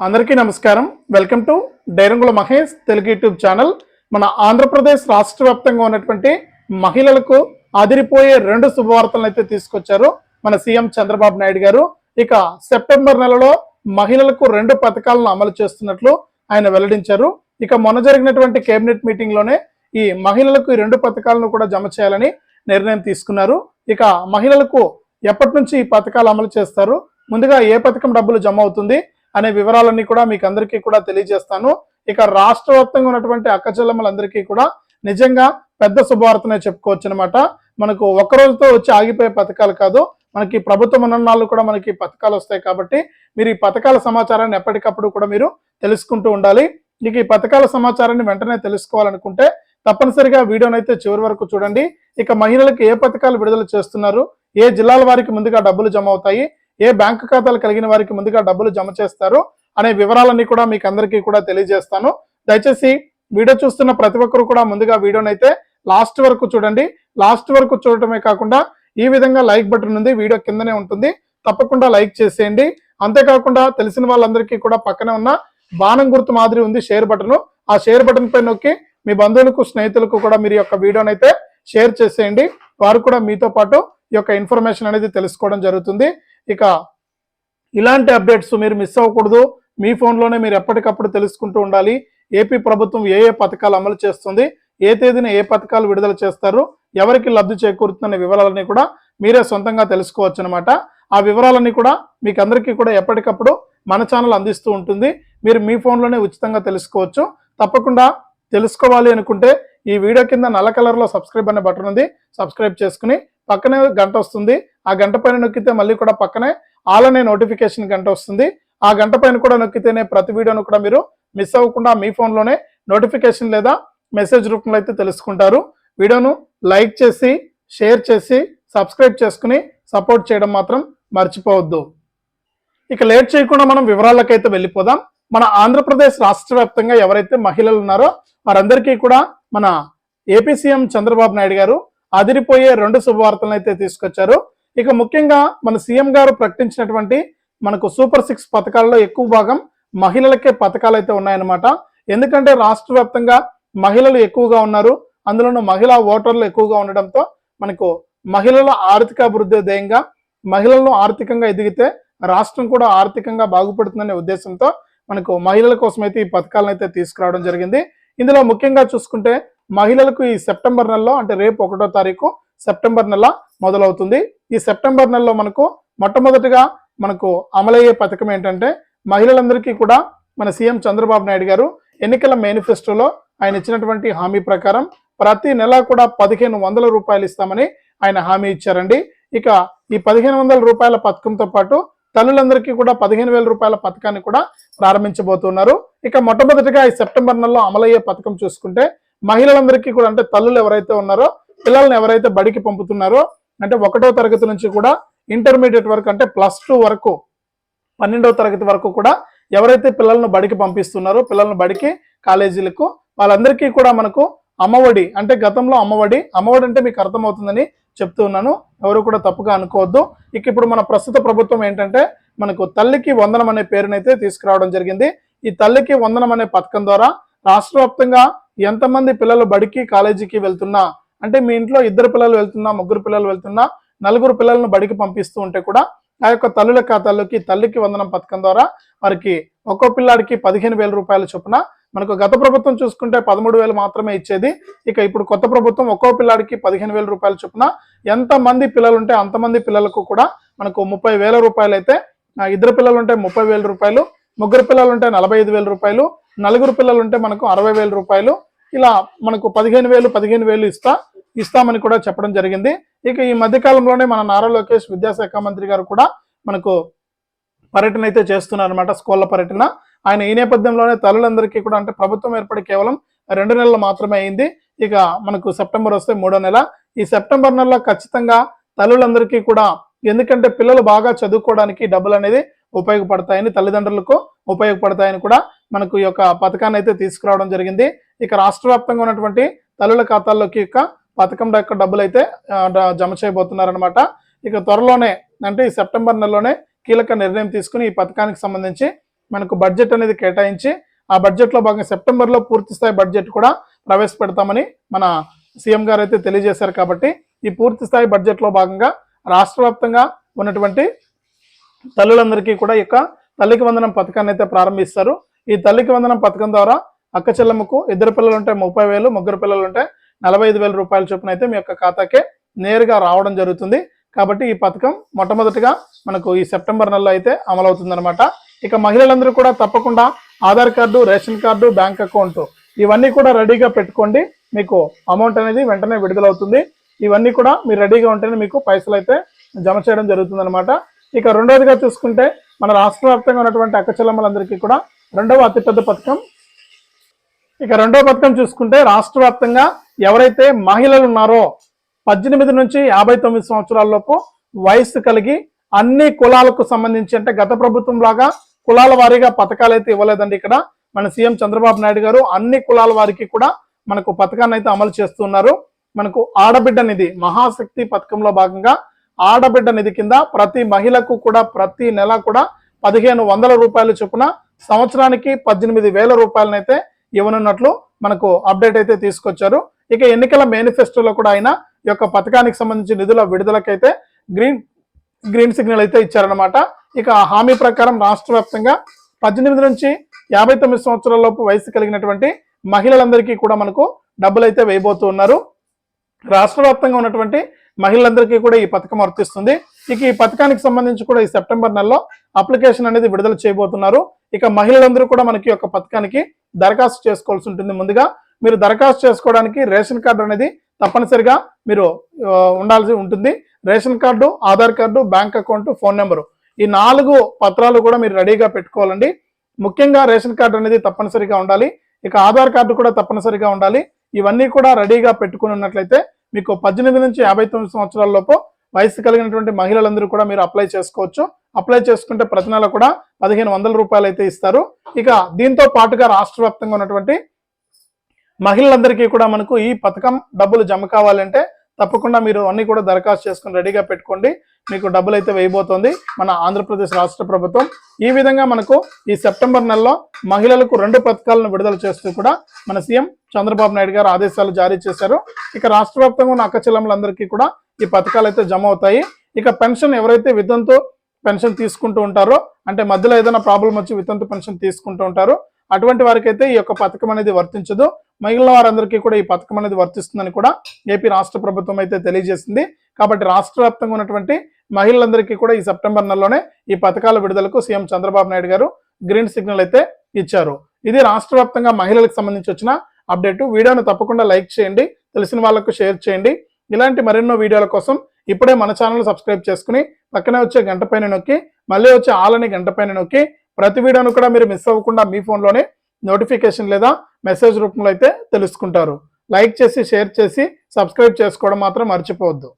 అందరికీ నమస్కారం. Welcome to Dairangula Mahesh Telugu YouTube channel. మన ఆంధ్రప్రదేశ్ రాష్ట్ర వ్యాప్తంగా ఉన్నటువంటి మహిళలకు అదిరిపోయే రెండు శుభవార్తలను అయితే తీసుకొచ్చారు మన సీఎం చంద్రబాబు నాయుడు గారు. ఇక సెప్టెంబర్ నెలలో మహిళలకు రెండు పథకాలను అమలు చేస్తున్నట్లు ఆయన వెల్లడించారు. ఇక మొన్న జరిగినటువంటి కేబినెట్ మీటింగ్లోనే ఈ మహిళలకు ఈ రెండు పథకాలను కూడా జమ చేయాలని నిర్ణయం తీసుకున్నారు. ఇక మహిళలకు ఎప్పటి నుంచి ఈ పథకాలు అమలు చేస్తారు? ముందుగా ఏ పథకం డబ్బులు జమ అవుతుంది? అనే వివరాలన్నీ కూడా మీకు అందరికీ కూడా తెలియజేస్తాను. ఇక రాష్ట్ర వ్యాప్తంగా ఉన్నటువంటి అక్క చెల్లెమ్మలందరికీ కూడా నిజంగా పెద్ద శుభవార్తనే చెప్పుకోవచ్చు అనమాట మనకు ఒక్క రోజుతో వచ్చి ఆగిపోయే పథకాలు కాదు. మనకి ప్రభుత్వం ఉన్ననాళ్ళు కూడా మనకి పథకాలు వస్తాయి కాబట్టి మీరు ఈ పథకాల సమాచారాన్ని ఎప్పటికప్పుడు కూడా మీరు తెలుసుకుంటూ ఉండాలి. మీకు ఈ పథకాల సమాచారాన్ని వెంటనే తెలుసుకోవాలనుకుంటే తప్పనిసరిగా వీడియోని అయితే చివరి వరకు చూడండి. ఇక మహిళలకు ఏ పథకాలు విడుదల చేస్తున్నారు? ఏ జిల్లాల వారికి ముందుగా డబ్బులు జమ అవుతాయి? ఏ బ్యాంకు ఖాతాలు కలిగిన వారికి ముందుగా డబ్బులు జమ చేస్తారు అనే వివరాలన్నీ కూడా మీకు అందరికీ కూడా తెలియజేస్తాను. దయచేసి వీడియో చూస్తున్న ప్రతి ఒక్కరు కూడా ముందుగా వీడియోనైతే అయితే లాస్ట్ వరకు చూడండి. లాస్ట్ వరకు చూడటమే కాకుండా ఈ విధంగా లైక్ బటన్ ఉంది వీడియో కిందనే ఉంటుంది. తప్పకుండా లైక్ చేసేయండి. అంతేకాకుండా తెలిసిన వాళ్ళందరికీ కూడా పక్కనే ఉన్న బాణం గుర్తు మాదిరి ఉంది షేర్ బటన్. ఆ షేర్ బటన్ పై నొక్కి మీ బంధువులకు స్నేహితులకు కూడా మీరు యొక్క వీడియోనైతే అయితే షేర్ చేసేయండి. వారు కూడా మీతో పాటు ఈ యొక్క ఇన్ఫర్మేషన్ అనేది తెలుసుకోవడం జరుగుతుంది. ఇక ఇలాంటి అప్డేట్స్ మీరు మిస్ అవ్వకూడదు. మీ ఫోన్లోనే మీరు ఎప్పటికప్పుడు తెలుసుకుంటూ ఉండాలి. ఏపీ ప్రభుత్వం ఏ ఏ పథకాలు అమలు చేస్తుంది ఏ తేదీన ఏ పథకాలు విడుదల చేస్తారు ఎవరికి లబ్ధి చేకూరుతుందనే వివరాలన్నీ కూడా మీరే సొంతంగా తెలుసుకోవచ్చు అనమాట ఆ వివరాలన్నీ కూడా మీకు అందరికీ కూడా ఎప్పటికప్పుడు మన ఛానల్ అందిస్తూ ఉంటుంది. మీరు మీ ఫోన్లోనే ఉచితంగా తెలుసుకోవచ్చు. తప్పకుండా తెలుసుకోవాలి అనుకుంటే ఈ వీడియో కింద నల్ల కలర్లో సబ్స్క్రైబ్ అనే బటన్ ఉంది. సబ్స్క్రైబ్ చేసుకుని పక్కనే గంట వస్తుంది. ఆ గంట పైన నొక్కితే మళ్ళీ కూడా పక్కనే ఆలనే నోటిఫికేషన్ గంట వస్తుంది. ఆ గంట పైన కూడా నొక్కితేనే ప్రతి వీడియోను కూడా మీరు మిస్ అవ్వకుండా మీ ఫోన్లోనే నోటిఫికేషన్ లేదా మెసేజ్ రూపంలో అయితే తెలుసుకుంటారు. వీడియోను లైక్ చేసి షేర్ చేసి సబ్స్క్రైబ్ చేసుకుని సపోర్ట్ చేయడం మాత్రం మర్చిపోవద్దు. ఇక లేట్ చేయకుండా మనం వివరాలకైతే వెళ్ళిపోదాం. మన ఆంధ్రప్రదేశ్ రాష్ట్ర వ్యాప్తంగా ఎవరైతే మహిళలు ఉన్నారో వారందరికీ కూడా మన ఏపీ సీఎం చంద్రబాబు నాయుడు గారు అదిరిపోయే రెండు శుభవార్తలను అయితే తీసుకొచ్చారు. ఇక ముఖ్యంగా మన సీఎం గారు ప్రకటించినటువంటి మనకు సూపర్ సిక్స్ పథకాల్లో ఎక్కువ భాగం మహిళలకే పథకాలు అయితే ఉన్నాయన్నమాట. ఎందుకంటే రాష్ట్ర వ్యాప్తంగా మహిళలు ఎక్కువగా ఉన్నారు. అందులోనూ మహిళా ఓటర్లు ఎక్కువగా ఉండడంతో మనకు మహిళల ఆర్థిక అభివృద్ధి ధ్యేయంగా మహిళలను ఆర్థికంగా ఎదిగితే రాష్ట్రం కూడా ఆర్థికంగా బాగుపడుతుందనే ఉద్దేశంతో మనకు మహిళల కోసం అయితే ఈ పథకాలను అయితే తీసుకురావడం జరిగింది. ఇందులో ముఖ్యంగా చూసుకుంటే మహిళలకు ఈ సెప్టెంబర్ నెలలో అంటే రేపు ఒకటో తారీఖు సెప్టెంబర్ నెల మొదలవుతుంది. ఈ సెప్టెంబర్ నెలలో మనకు మొట్టమొదటిగా మనకు అమలయ్యే పథకం ఏంటంటే మహిళలందరికీ కూడా మన సీఎం చంద్రబాబు నాయుడు గారు ఎన్నికల మేనిఫెస్టోలో ఆయన ఇచ్చినటువంటి హామీ ప్రకారం ప్రతి నెల కూడా పదిహేను వందల రూపాయలు ఇస్తామని ఆయన హామీ ఇచ్చారండి. ఇక ఈ పదిహేను వందల రూపాయల పథకంతో పాటు తల్లులందరికీ కూడా పదిహేను వేల రూపాయల పథకాన్ని కూడా ప్రారంభించబోతున్నారు. ఇక మొట్టమొదటిగా ఈ సెప్టెంబర్ నెలలో అమలయ్యే పథకం చూసుకుంటే మహిళలందరికీ కూడా అంటే తల్లులు ఎవరైతే ఉన్నారో పిల్లల్ని ఎవరైతే బడికి పంపుతున్నారో అంటే ఒకటో తరగతి నుంచి కూడా ఇంటర్మీడియట్ వరకు అంటే ప్లస్ టూ వరకు పన్నెండవ తరగతి వరకు కూడా ఎవరైతే పిల్లలను బడికి పంపిస్తున్నారో పిల్లలను బడికి కాలేజీలకు వాళ్ళందరికీ కూడా మనకు అమ్మఒడి అంటే గతంలో అమ్మఒడి అమ్మఒడి అంటే మీకు అర్థమవుతుందని చెప్తూ ఉన్నాను. ఎవరు కూడా తప్పుగా అనుకోవద్దు. ఇక ఇప్పుడు మన ప్రస్తుత ప్రభుత్వం ఏంటంటే మనకు తల్లికి వందనం అనే పేరునైతే తీసుకురావడం జరిగింది. ఈ తల్లికి వందనం అనే పథకం ద్వారా రాష్ట్ర వ్యాప్తంగా ఎంతమంది పిల్లలు బడికి కాలేజీకి వెళ్తున్నా అంటే మీ ఇంట్లో ఇద్దరు పిల్లలు వెళ్తున్నా ముగ్గురు పిల్లలు వెళ్తున్నా నలుగురు పిల్లలను బడికి పంపిస్తూ ఉంటే కూడా ఆ యొక్క తల్లుల ఖాతాల్లోకి తల్లికి వందనం పథకం ద్వారా వారికి ఒక్కో పిల్లాడికి పదిహేను వేల రూపాయల చొప్పున మనకు గత ప్రభుత్వం చూసుకుంటే పదమూడు వేలు మాత్రమే ఇచ్చేది. ఇక ఇప్పుడు కొత్త ప్రభుత్వం ఒక్కో పిల్లాడికి పదిహేను వేల రూపాయల చొప్పున ఎంతమంది పిల్లలు ఉంటే అంతమంది పిల్లలకు కూడా మనకు ముప్పై వేల రూపాయలు అయితే ఇద్దరు పిల్లలు ఉంటే ముప్పై వేల రూపాయలు ముగ్గురు పిల్లలు ఉంటే నలభై ఐదు వేల రూపాయలు నలుగురు పిల్లలు ఉంటే మనకు అరవై వేల రూపాయలు. ఇలా మనకు పదిహేను వేలు పదిహేను వేలు ఇస్తా ఇస్తామని కూడా చెప్పడం జరిగింది. ఇక ఈ మధ్య కాలంలోనే మన నారా లోకేష్ విద్యాశాఖ మంత్రి గారు కూడా మనకు పర్యటన అయితే చేస్తున్నారు అనమాట స్కూళ్ళ పర్యటన. ఆయన ఈ నేపథ్యంలోనే తల్లులందరికీ కూడా అంటే ప్రభుత్వం ఏర్పడి కేవలం రెండు నెలలు మాత్రమే అయింది. ఇక మనకు సెప్టెంబర్ వస్తే మూడో నెల. ఈ సెప్టెంబర్ నెలలో ఖచ్చితంగా తల్లులందరికీ కూడా ఎందుకంటే పిల్లలు బాగా చదువుకోవడానికి డబ్బులు అనేది ఉపయోగపడతాయని తల్లిదండ్రులకు ఉపయోగపడతాయని కూడా మనకు ఈ యొక్క పథకాన్ని అయితే తీసుకురావడం జరిగింది. ఇక రాష్ట్ర వ్యాప్తంగా ఉన్నటువంటి తల్లుల ఖాతాల్లోకి యొక్క పథకం యొక్క డబ్బులు అయితే జమ చేయబోతున్నారనమాట ఇక త్వరలోనే అంటే ఈ సెప్టెంబర్ నెలలోనే కీలక నిర్ణయం తీసుకుని ఈ పథకానికి సంబంధించి మనకు బడ్జెట్ అనేది కేటాయించి ఆ బడ్జెట్లో భాగంగా సెప్టెంబర్లో పూర్తిస్థాయి బడ్జెట్ కూడా ప్రవేశపెడతామని మన సీఎం గారు అయితే తెలియజేశారు కాబట్టి ఈ పూర్తిస్థాయి బడ్జెట్లో భాగంగా రాష్ట్ర వ్యాప్తంగా ఉన్నటువంటి తల్లులందరికీ కూడా ఈ యొక్క తల్లికి వందనం పథకాన్ని అయితే ప్రారంభిస్తారు. ఈ తల్లికి వందనం పథకం ద్వారా అక్క చెల్లెమ్మకు ఇద్దరు పిల్లలు ఉంటే ముప్పై వేలు ముగ్గురు పిల్లలు ఉంటే నలభై ఐదు వేల రూపాయల చొప్పున అయితే మీ యొక్క ఖాతాకే నేరుగా రావడం జరుగుతుంది. కాబట్టి ఈ పథకం మొట్టమొదటిగా మనకు ఈ సెప్టెంబర్ నెలలో అయితే అమలవుతుందనమాట ఇక మహిళలందరూ కూడా తప్పకుండా Aadhaar card ration card bank account ఇవన్నీ కూడా రెడీగా పెట్టుకోండి. మీకు అమౌంట్ అనేది వెంటనే విడుదలవుతుంది. ఇవన్నీ కూడా మీరు రెడీగా ఉంటేనే మీకు పైసలు అయితే జమ చేయడం జరుగుతుంది ఇక రెండవదిగా చూసుకుంటే మన రాష్ట్ర వ్యాప్తంగా ఉన్నటువంటి అక్కచెల్లమ్మలందరికీ కూడా రెండవ అతిపెద్ద పథకం ఇక రెండో పథకం చూసుకుంటే రాష్ట్ర వ్యాప్తంగా ఎవరైతే మహిళలు ఉన్నారో పద్దెనిమిది నుంచి యాభై తొమ్మిది సంవత్సరాలలోపు వయస్సు కలిగి అన్ని కులాలకు సంబంధించి అంటే గత ప్రభుత్వం లాగా కులాల వారీగా పథకాలు అయితే ఇవ్వలేదండి ఇక్కడ. మన సీఎం చంద్రబాబు నాయుడు గారు అన్ని కులాల వారికి కూడా మనకు పథకాన్ని అయితే అమలు చేస్తున్నారు. మనకు ఆడబిడ్డ నిధి మహాశక్తి పథకంలో భాగంగా ఆడబిడ్డ నిధి కింద ప్రతి మహిళకు కూడా ప్రతి నెల కూడా పదిహేను వందల రూపాయల చొప్పున సంవత్సరానికి పద్దెనిమిది వేల రూపాయలనైతే ఇవ్వనున్నట్లు మనకు అప్డేట్ అయితే తీసుకొచ్చారు. ఇక ఎన్నికల మేనిఫెస్టోలో కూడా ఆయన ఈ యొక్క పథకానికి సంబంధించి నిధుల విడుదలకైతే గ్రీన్ గ్రీన్ సిగ్నల్ అయితే ఇచ్చారనమాట ఇక ఆ హామీ ప్రకారం రాష్ట్ర వ్యాప్తంగా పద్దెనిమిది నుంచి యాభై తొమ్మిది సంవత్సరాల లోపు వయసు కలిగినటువంటి మహిళలందరికీ కూడా మనకు డబ్బులు అయితే వేయబోతూ ఉన్నారు రాష్ట్ర వ్యాప్తంగా ఉన్నటువంటి మహిళలందరికీ కూడా ఈ పథకం వర్తిస్తుంది. ఇక ఈ పథకానికి సంబంధించి కూడా ఈ సెప్టెంబర్ నెలలో అప్లికేషన్ అనేది విడుదల చేయబోతున్నారు. ఇక మహిళలందరూ కూడా మనకి ఒక పథకానికి దరఖాస్తు చేసుకోవాల్సి ఉంటుంది ముందుగా. మీరు దరఖాస్తు చేసుకోవడానికి రేషన్ కార్డు అనేది తప్పనిసరిగా మీరు ఉండాల్సి ఉంటుంది. Ration card Aadhaar card bank account phone number ఈ నాలుగు పత్రాలు కూడా మీరు రెడీగా పెట్టుకోవాలండి. ముఖ్యంగా రేషన్ కార్డు అనేది తప్పనిసరిగా ఉండాలి. ఇక ఆధార్ కార్డు కూడా తప్పనిసరిగా ఉండాలి. ఇవన్నీ కూడా రెడీగా పెట్టుకుని ఉన్నట్లయితే మీకు పద్దెనిమిది నుంచి యాభై తొమ్మిది సంవత్సరాల లోపు వయసు కలిగినటువంటి మహిళలందరూ కూడా మీరు అప్లై చేసుకోవచ్చు. అప్లై చేసుకుంటే ప్రతి నెల కూడా పదిహేను వందల రూపాయలు అయితే ఇస్తారు. ఇక దీంతో పాటుగా రాష్ట్ర వ్యాప్తంగా ఉన్నటువంటి మహిళలందరికీ కూడా మనకు ఈ పథకం డబ్బులు జమ కావాలంటే తప్పకుండా మీరు అన్ని కూడా దరఖాస్తు చేసుకుని రెడీగా పెట్టుకోండి. మీకు డబ్బులు అయితే వేయబోతోంది. మన ఆంధ్రప్రదేశ్ రాష్ట్ర ప్రభుత్వం ఈ విధంగా మనకు ఈ సెప్టెంబర్ నెలలో మహిళలకు రెండు పథకాలను విడుదల చేస్తూ కూడా మన సీఎం చంద్రబాబు నాయుడు గారు ఆదేశాలు జారీ చేశారు. ఇక రాష్ట్ర వ్యాప్తంగా ఉన్న అక్క చెల్లెమ్మలందరికీ కూడా ఈ పథకాలు అయితే జమ అవుతాయి. ఇక పెన్షన్ ఎవరైతే వితంతు పెన్షన్ తీసుకుంటూ ఉంటారో అంటే మధ్యలో ఏదైనా ప్రాబ్లం వచ్చి వితంతు పెన్షన్ తీసుకుంటూ ఉంటారు అటువంటి వారికి అయితే ఈ యొక్క పథకం అనేది వర్తించదు. మిగిలిన వారందరికీ కూడా ఈ పథకం అనేది వర్తిస్తుందని కూడా ఏపీ రాష్ట్ర ప్రభుత్వం అయితే తెలియజేసింది. కాబట్టి రాష్ట్ర వ్యాప్తంగా ఉన్నటువంటి మహిళలందరికీ కూడా ఈ సెప్టెంబర్ నెలలోనే ఈ పథకాల విడుదలకు సీఎం చంద్రబాబు నాయుడు గారు గ్రీన్ సిగ్నల్ అయితే ఇచ్చారు. ఇది రాష్ట్ర వ్యాప్తంగా మహిళలకు సంబంధించి వచ్చిన అప్డేట్. వీడియోను తప్పకుండా లైక్ చేయండి. తెలిసిన వాళ్ళకు షేర్ చేయండి. ఇలాంటి మరెన్నో వీడియోల కోసం ఇప్పుడే మన ఛానల్ సబ్స్క్రైబ్ చేసుకుని పక్కనే వచ్చే గంట పైన నొక్కి మళ్ళీ వచ్చే ఆలని గంట పైన నొక్కి ప్రతి వీడియోను కూడా మీరు మిస్ అవ్వకుండా మీ ఫోన్లోనే నోటిఫికేషన్ లేదా మెసేజ్ రూపంలో అయితే తెలుసుకుంటారు. లైక్ చేసి షేర్ చేసి సబ్స్క్రైబ్ చేసుకోవడం మాత్రం మర్చిపోవద్దు.